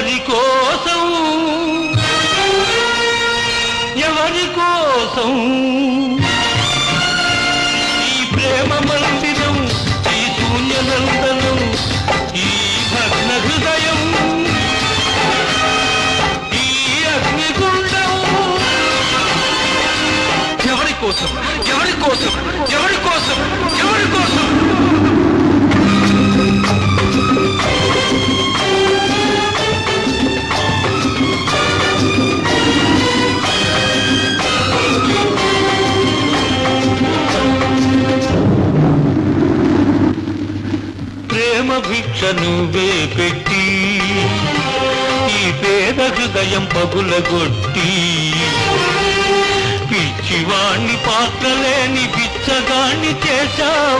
ఎవరి కోసం? ఎవరి కోసం? ప్రేమ భిక్ష నువ్వే పెట్టి ఈ పేద హృదయం పగులగొట్టి పిచ్చివాణ్ణి పాత్రలేని పిచ్చగాణ్ణి చేశావు.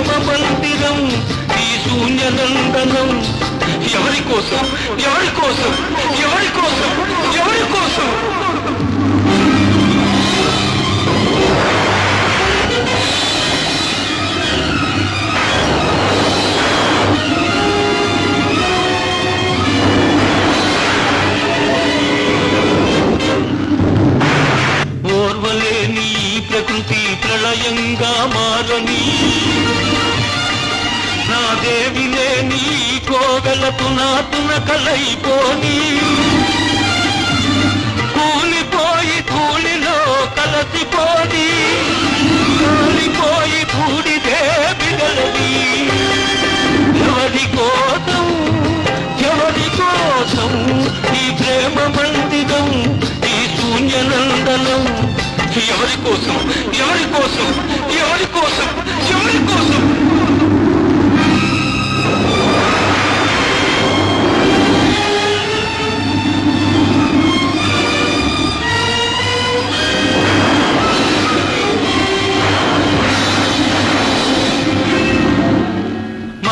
ఈ ప్రేమ మందిరం ఈ శూన్యనందనం ఎవరి కోసం ఎవరి కోసం ఎవరి కోసం ఎవరి కోసం ప్రకృతి ప్రళయంగా మారని నా దేవి లేని ఈ నా నాతున కలైపోని కూలిపోయి ధూళిలో కలసిపోని. కూలిపోయి బూడిదే బిగలది ఎవరి కోసం ఎవరి కోసం ఈ ప్రేమ మందిరం ఈ శూన్యనందనం? ఎవరి కోసం ఎవరి కోసం ఎవరి కోసం ఎవరి కోసం?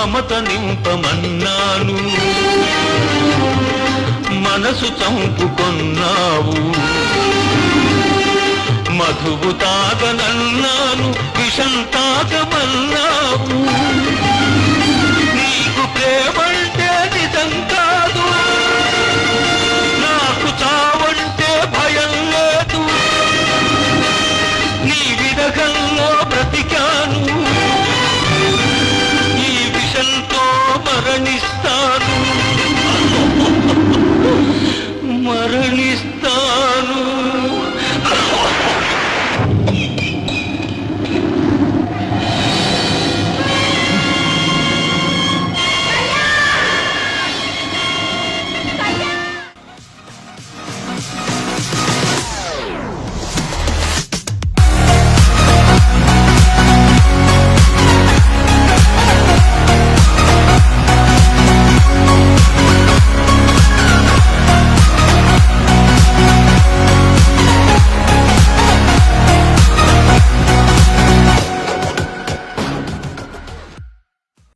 మమత నింపమన్నాను. మనసు చంపుకొన్నావు. మధువు తాగనన్నాను విషం తాగమన్నావు.